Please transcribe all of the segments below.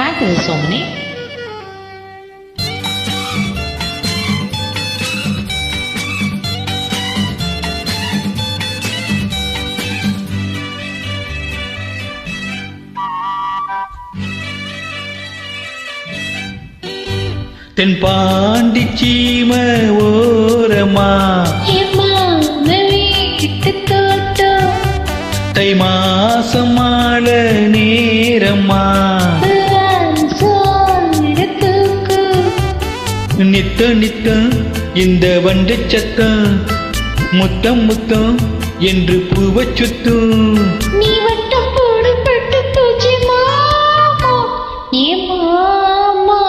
practice so many. தென்பாண்டி சீம ஓரமா நித்த நித்த இந்த வண்டு சத்தம் முத்தம் முத்தம் என்று பூவ சுத்தும் நீ வட்டம் போடு பட்டு பூச்சி மாமா. ஏ மாமா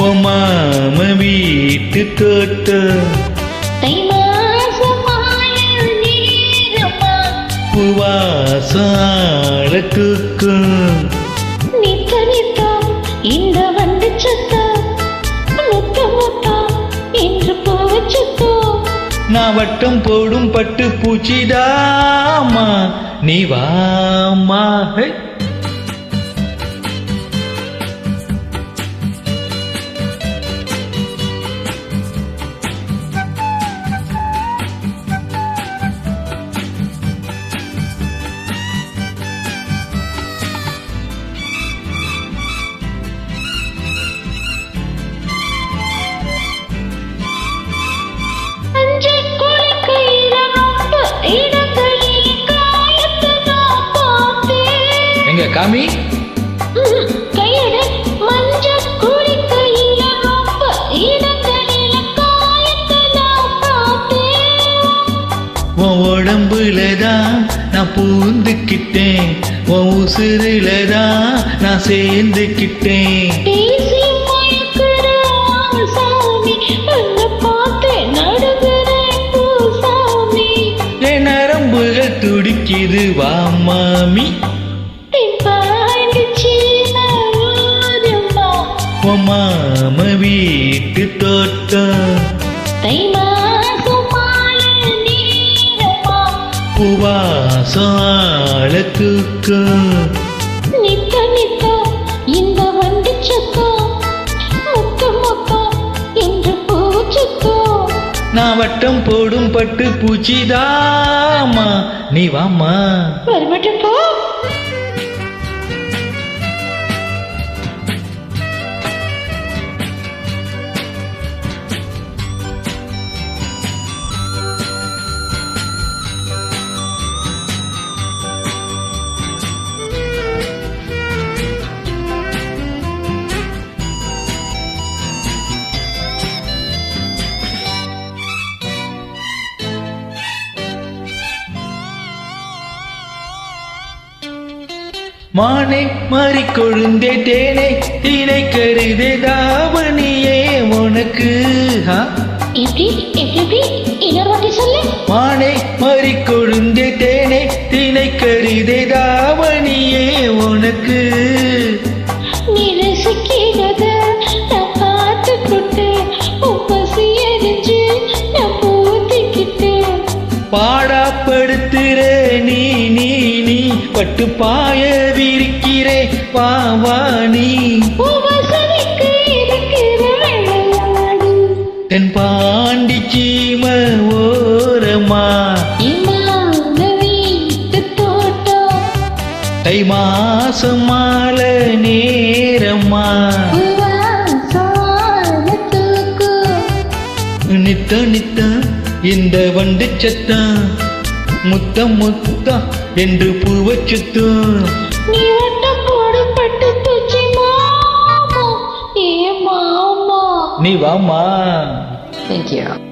ஓ மாம வீட்டு தோட்டம் தை மாசம் மாய நேரமா பூவாசால தூக்கும் நான் வட்டம் போடும் பட்டு பூச்சிதாமா நீ வாமா காமி. காயத்தை நான் பார்த்தேன். உன் உடம்புல தான் நான் பூந்துக்கிட்டேன். உன் உசுருல தான் நான் சேர்ந்துக்கிட்டேன். துடிக்குது வா மாமி. வீட்டு தோட்டம். தை பூவாசால தூக்கம் நித்த நித்த இந்த வண்டு சத்தம் முத்த முத்த என்று பூச்சத்தம் நான் வட்டம் போடும் பட்டு பூச்சிதாமா நீ வாமா வருமட்டும் போ. மானை மாறி கொழுந்தே தேனை தீனை கருதே தாவணியே உனக்கு? எப்படி எப்படி இன்னொரு வாட்டி சொல்லு. மானை மாறி கொழுந்தே தேனை தீனை கருதே தாவணியே உனக்கு. பாடாப்படுத்துற நீ நீ நீ பட்டு பாய விளையாடு? தென் பாண்டி சீம ஓரமா. தை மாசம் மால நேரமா. உவாசான தூக்கம் நித்த நித்த இந்த வண்டு சத்தம் முத்தம் முத்தம் என்று பூவ மாமா ஏ மாமா நீ வாமா Thank you.